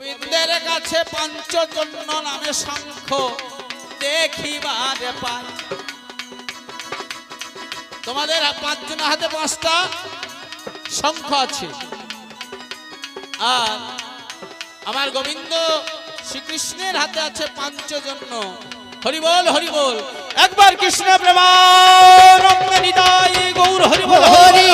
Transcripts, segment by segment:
গোবিন্দের কাছে পঞ্চজন্য নামে শঙ্খ দেখিবারে পাই। তোমাদের পাঁচজনের হাতে পাঁচটা শঙ্খ আছে। আর আমার গোবিন্দ শ্রীকৃষ্ণের হাতে আছে পাঞ্চজন্য। হরিবল হরিবল একবার কৃষ্ণ প্রেমানন্দে নিতাই গৌর হরিবল হরি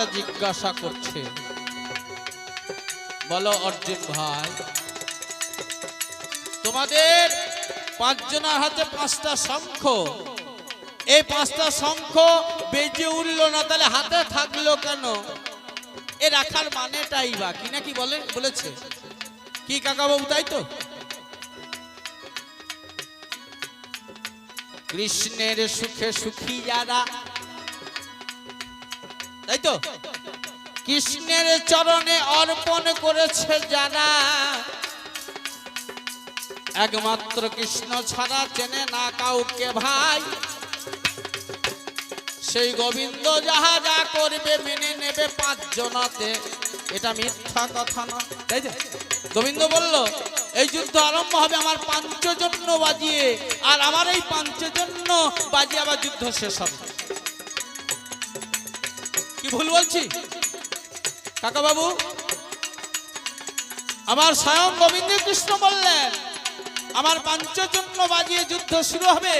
দাদা জিজ্ঞাসা করছে, বলো অর্জুন ভাই, তোমাদের পাঁচজনের হাতে পাঁচটা শঙ্খ। এই পাঁচটা শঙ্খ বেজে উঠল না, তাহলে হাতে থাকল কেন? এ রাখার মানেটাই বা কি নাকি বলে বলেছে। কি কাকা বাবু তাই তো? কৃষ্ণের সুখে সুখী যারা তাই তো কৃষ্ণের চরণে অর্পণ করেছে যারা একমাত্র কৃষ্ণ ছাড়া চেনে না কাউকে ভাই। সেই গোবিন্দ যাহা যা করবে, মেনে নেবে পাঁচ জনাতে এটা মিথ্যা কথা না তাই তো? গোবিন্দ বলল, এই যুদ্ধ আরম্ভ হবে আমার পাঞ্চজন্য বাজিয়ে, আর আমার এই পাঞ্চজন্য বাজিয়ে আবার যুদ্ধ শেষ হবে। কি ভুল বলছি? কাকা বাবু আমার স্বয়ং গোবিন্দ কৃষ্ণ বললেন, আমার পাঞ্চজন্য বাজিয়ে যুদ্ধ শুরু হবে।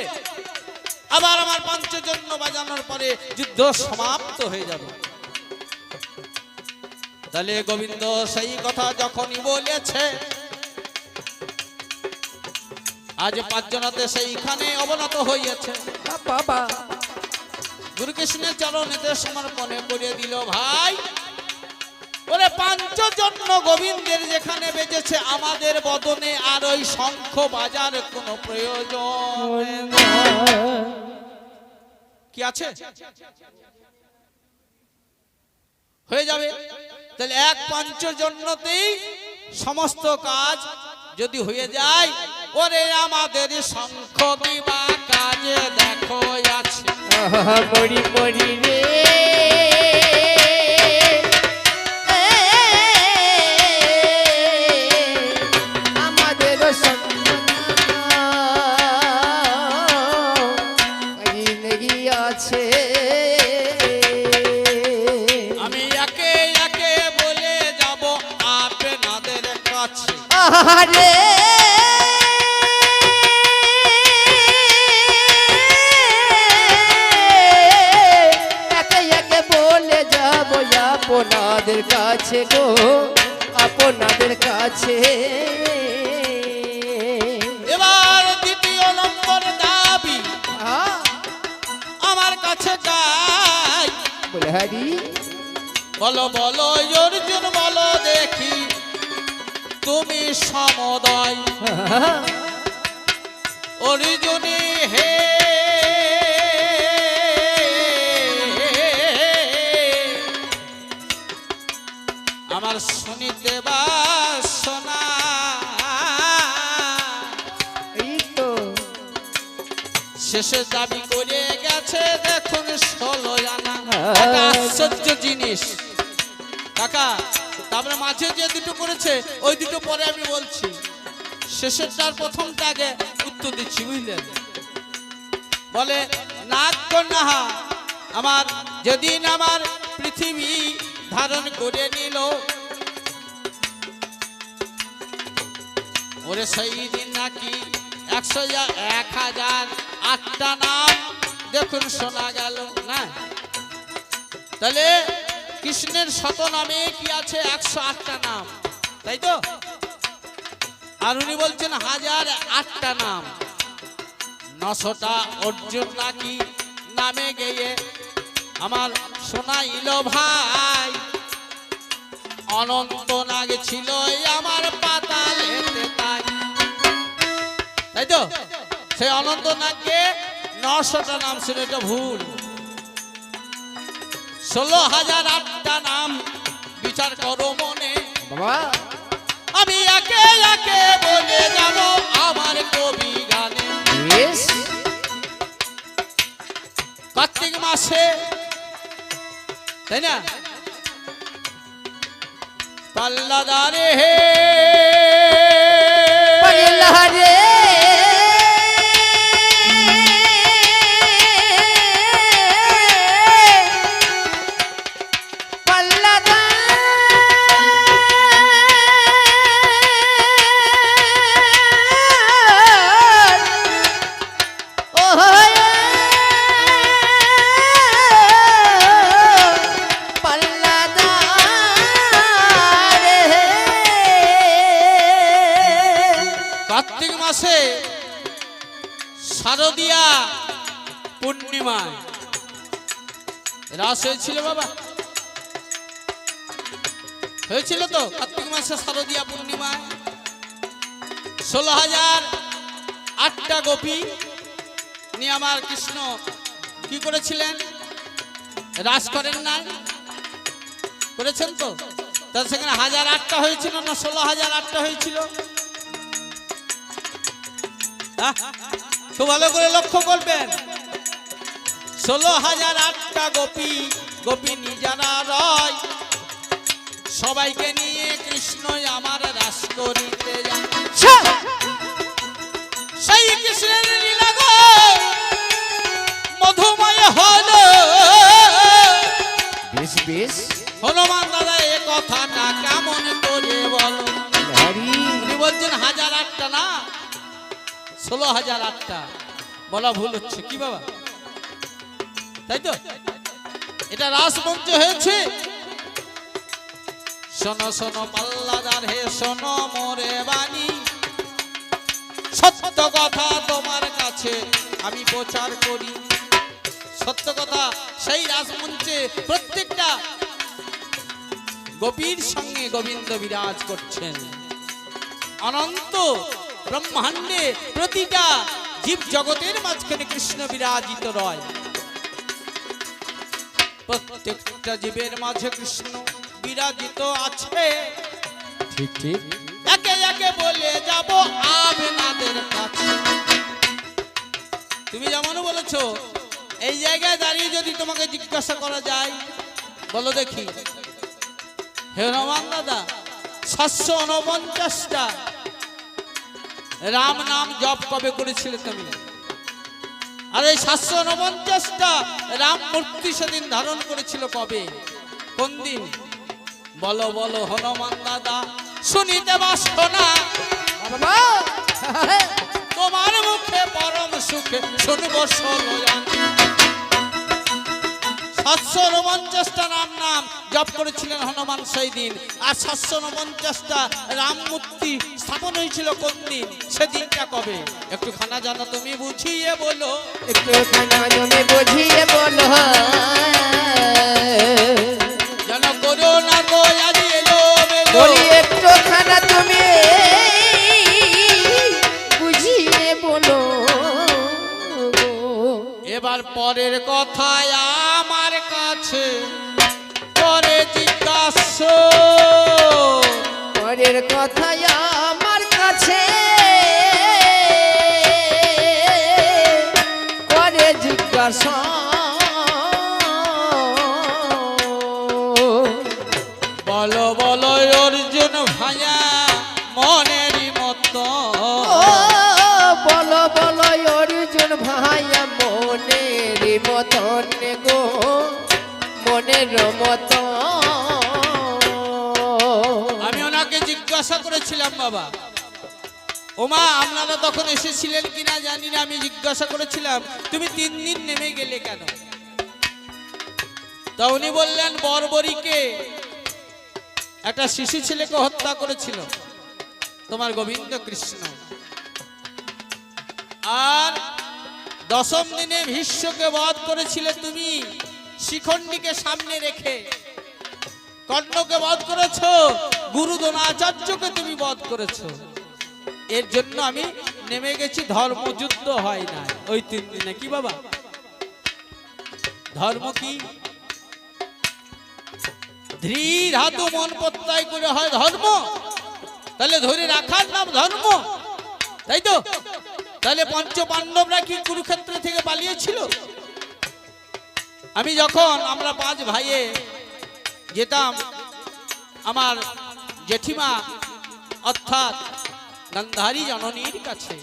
আবার আমার পাঞ্চজন্য বাজানোর পরে যুদ্ধ সমাপ্ত হয়ে যাবে। তাহলে গোবিন্দ সেই কথা যখনই বলেছে, আজ পাঁচজনাতে সেইখানে অবনত হইয়াছে। বাবা গুরুকৃষ্ণের চরণেতে সমর্পণে করে দিল ভাই। ওরে পাঞ্চজন্য গোবিন্দের যেখানে বেজেছে আমাদের বদনে আর ওই শঙ্খ বাজার কোনো প্রয়োজন কি আছে? হয়ে যাবে। তাহলে এক পাঞ্চজন্যতেই সমস্ত কাজ যদি হয়ে যায়, ওরে আমাদের শঙ্খ দিবা কাজে রে। আমাদের আছে আমি একে একে বলে যাব আপনাদের কাছে। আহারে। কাছে গো আপনাদের কাছে। এবার দ্বিতীয় নম্বর দাবি আমার কাছে গাই বলে হারি বলো বলো অর্জুন বলো দেখি তুমি সমদয়। অর্জুনী শেষে দাবি করে গেছে দেখুন ষোলো একটা আশ্চর্য জিনিস। কাকা তারপরে মাঝে যে দুটো করেছে ওই দুটো পরে আমি বলছি। শেষেরটার প্রথমটা আগে উত্তর দিচ্ছি বুঝলেন? বলে নাগ কন্যাহা আমার যেদিন আমার পৃথিবী ধারণ করে নিল ওরে সেই দিন নাকি একশো এক হাজার আটটা নাম দেখুন, শোনা গেল। না তাহলে কৃষ্ণের শত নামে কি আছে? একশো আটটা নাম। তাই তো? আর উনি বলছেন হাজার আটটা নাম। নশোটা অর্জুন নাকি নামে গিয়ে আমার শোনাইল ভাই। অনন্ত নাগ ছিল আমার পাতালেতে তাই। তাই তো? সেই অনন্ত নাগকে নশোটা নাম ছিল এটা ভুল। ষোলো হাজার আটটা নাম বিচার করো মনে। বাবা। আমি একে একে বলে যাব আমার কবি গানে। কার্তিক মাসে তাই না? পাল্লাদারে হে হয়েছিল তো? কার্তিক মাসে শারদিয়া পূর্ণিমায় ষোলো হাজার আটটা গোপী নিয়ে আমার কৃষ্ণ কি করেছিলেন? রাস করেন নাই। করেছেন তো? তার সেখানে হাজার আটটা হয়েছিল না ষোলো হাজার আটটা হয়েছিল? খুব ভালো করে লক্ষ্য করবেন। ষোলো হাজার আটটা গোপী গোপী রয় সবাইকে নিয়ে কৃষ্ণই আমার রাস করিতে সেই কৃষ্ণের লীলা গো মধুময় হল। বেশ বেশ। হনুমান দাদা এ কথাটা কেমন করে বলো? উনি বলছেন হাজার আটটা না ষোলো হাজার আটটা। বলা ভুল হচ্ছে কি বাবা? তাই তো? এটা রাসমঞ্চ হয়েছে। শোনো শোনো, পাল্লাদার হে, শোনো মোরে বাণী। সত্য কথা তোমার কাছে আমি প্রচার করি। সত্য কথা, সেই রাসমঞ্চে প্রত্যেকটা গোপীর সঙ্গে গোবিন্দ বিরাজ করছেন। অনন্ত ব্রহ্মাণ্ডে প্রতিটা জীব জগতের মাঝখানে কৃষ্ণ বিরাজিত রয়। প্রত্যেকটা জীবের মাঝে কৃষ্ণ। বিরাজিত আছে। ঠিক ঠিক। একে একে বলে যাব আপনাদের কাছে। তুমি যেমন বলেছ এই জায়গায় দাঁড়িয়ে যদি তোমাকে জিজ্ঞাসা করা যায় বলো দেখি। হে রমান দাদা সাতশো উনপঞ্চাশটা রাম নাম জপ কবে করেছিলে তুমি? আর এই সাতশো উনপঞ্চাশটা রাম মূর্তি সেদিন ধারণ করেছিল কবে? কোন দিন? বলো বলো হনুমান দাদা শুনিতে বাসনা বাবা! তোমার মুখে পরম সুখে শুনব সাতশো উনপঞ্চাশটা রাম নাম জপ করেছিলেন হনুমান সেই দিন। আর সাতশো উনপঞ্চাশটা রাম মূর্তি স্থাপন হয়েছিল কোন দিন? সেদিনটা কবে? একটু খানা জানো তুমি বুঝিয়ে বলো। একটু খানা জমে বুঝিয়ে বলো। পরের কথায় আমার কাছে। পরে জিজ্ঞাসা। পরের কথায় আমার কাছে। করে জিজ্ঞাসা। মতন গো, মনের মতন আমি ওনাকে জিজ্ঞাসা করেছিলাম, বাবা। ওমা, আপনারা তখন এসেছিলেন কিনা জানি না, আমি জিজ্ঞাসা করেছিলাম, তুমি তিন দিন নেমে গেলে কেন? তা উনি বললেন, বর্বরীকে একটা শিশু ছেলেকে হত্যা করেছিল, তোমার গোবিন্দ কৃষ্ণ। আর দশম দিনে ভীষ্মকে বধ করেছিলে তুমি। শিখণ্ডীকে সামনে রেখে। কর্ণকে বধ করেছ গুরু তুমি বধ করেছ। এর জন্য আমি নেমে গেছি, ধর্মযুদ্ধ হয় না ওই তিন দিনে, কি বাবা? ধর্ম কি? ধীর হাতু মন প্রত্যয় করে হয় ধর্ম। তাহলে ধরে রাখার নাম ধর্ম। তাই তো? তাহলে পঞ্চ পাণ্ডবরা কি কুরুক্ষেত্র থেকে পালিয়েছিল? আমি যখন আমরা পাঁচ ভাইয়ে যেতাম, আমার জেঠিমা, অর্থাৎ গান্ধারী জননীর কাছে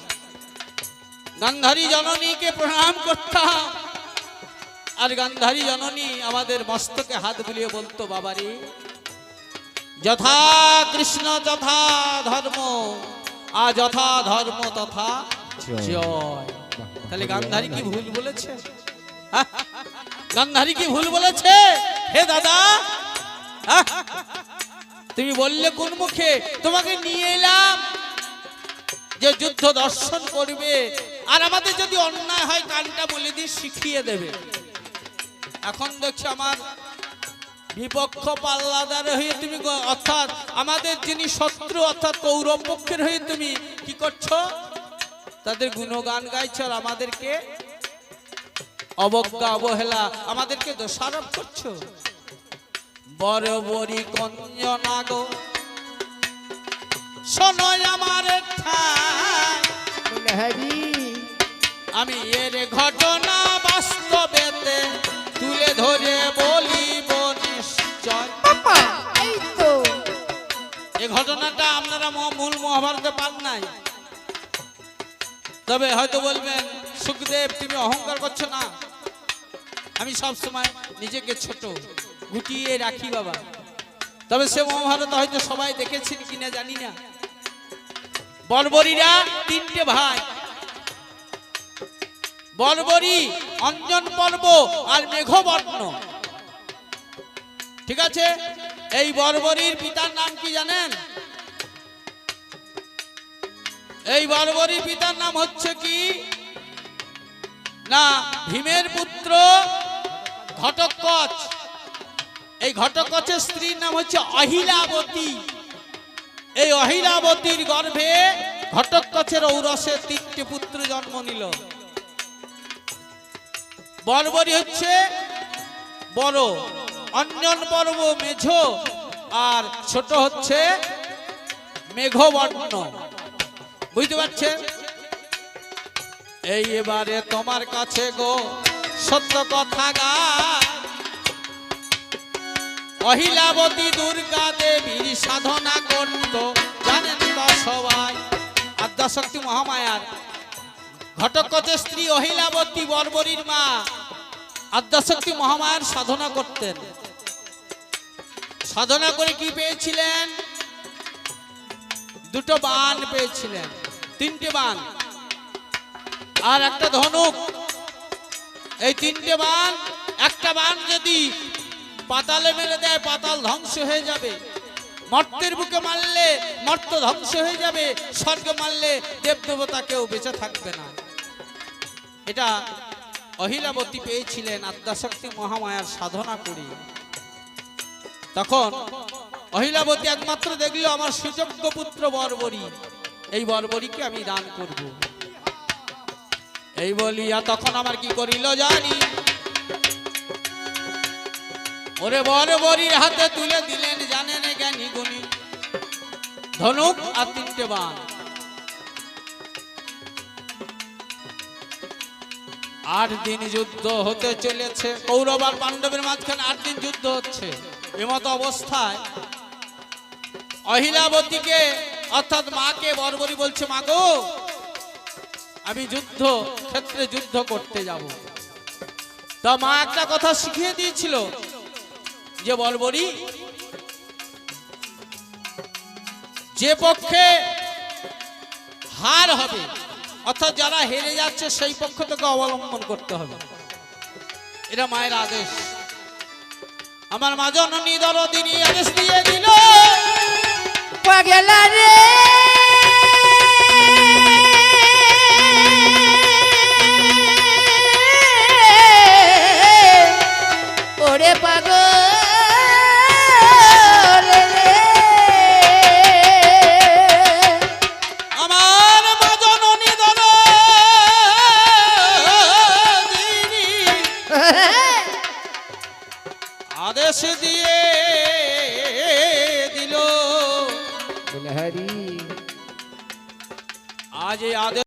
গান্ধারী জননীকে প্রণাম করতাম। আর গান্ধারী জননী আমাদের মস্তকে হাত বুলিয়ে বলতো, বাবারে, যথা কৃষ্ণ, যথা ধর্ম, আ যথা ধর্ম তথা তাহলে গান্ধারী কি ভুল বলেছে? গান্ধারী কি ভুল বলেছে? হে দাদা? তুমি বললে কোন মুখে? তোমাকে নিয়ে এলাম যে যুদ্ধ দর্শন করবে। আর আমাদের যদি অন্যায় হয়, কানটা বলে দিয়ে শিখিয়ে দেবে। এখন দেখছি আমার বিপক্ষ পাল্লাদার হয়ে তুমি অর্থাৎ আমাদের যিনি শত্রু, অর্থাৎ কৌরব পক্ষের হয়ে তুমি কি করছ? তাদের গুণগান গাইছো আর আমাদেরকে অবজ্ঞা অবহেলা আমাদেরকে দোষারোপ করছ। বড় বড়ি কঞ্জনা গো। শোনো আমার ঠাই। আমি এর ঘটনা বাস্তবেতে তুলে ধরে বলিব নিশ্চয়। এই তো। এই ঘটনাটা আপনারা মূল মহাভারতে পান নাই। তবে হয়তো বলবেন, সুখদেব, তুমি অহংকার করছ না। আমি সব সময় নিজেকে ছোট, গুটিয়ে রাখি বাবা। তবে সে মহাভারত হয়তো সবাই দেখেছেন কিনা জানি না। বর্বরীরা তিনটে ভাই। বর্বরী, অঞ্জন পর্ব আর মেঘবর্ণ। ঠিক আছে? এই বর্বরীর পিতার নাম কি জানেন? এই বর্বরী পিতার নাম হচ্ছে কি? না, ভীমের পুত্র ঘটকচ। এই ঘটকচের স্ত্রীর নাম হচ্ছে অহিলাবতী। এই অহিলাবতীর গর্ভে ঘটকচের ঔরসে তিনটে পুত্র জন্ম নিল। বর্বরী হচ্ছে বড় অঞ্জন পর্ব মেঝ, আর ছোট হচ্ছে মেঘবর্ণ। বুঝতে পারছেন এই এবারে তোমার কাছে গো সত্য কথা গা। অহিলাবতী দুর্গা দেবীর সাধনা করত জানেন তো সবাই। আদ্যাশক্তি মহামায়ার ঘটকচের স্ত্রী অহিলাবতী বর্বরীর মা। আদ্যাশক্তি মহামায়ার সাধনা করতেন। সাধনা করে কি পেয়েছিলেন? দুটো বান পেয়েছিলেন। তিনটে বান। আর একটা ধনুক। এই তিনটে বান, একটা বান যদি পাতালে মেরে দেয়, পাতাল ধ্বংস হয়ে যাবে। মর্তের বুকে মারলে মর্ত ধ্বংস হয়ে যাবে, স্বর্গ মারলে দেবদেবতা কেউ বেঁচে থাকবে না। এটা অহিলাবতী পেয়েছিলেন আদ্যাশক্তি মহামায়ার সাধনা করে। তখন অহিলাবতী একমাত্র দেখল আমার সুযোগ্য পুত্র বর্বরী। এই বর্বরীকে আমি দান করব? এই বলিয়া তখন আমার কি করিল জানি? ওরে বর্বরীর হাতে তুলে দিলেন জানেন জ্ঞানী গুণী। ধনুক আর তিনটে বান। আট দিন যুদ্ধ হতে চলেছে। কৌরব আর পাণ্ডবের মাঝখানে আট দিন যুদ্ধ হচ্ছে। এমতো অবস্থায় অহিলাবতীকে অর্থাৎ মাকে বর্বরী বলছে, মা আমি যুদ্ধ, ক্ষেত্রে যুদ্ধ করতে যাব। তা মা একটা কথা শিখিয়ে দিয়েছিল যে, বর্বরী, যে পক্ষে হার হবে, অর্থাৎ যারা হেরে যাচ্ছে, সেই পক্ষ থেকে অবলম্বন করতে হবে। এটা মায়ের আদেশ। আমার মা জননী দরদিনী আদেশ দিয়ে দিল পাগলা রে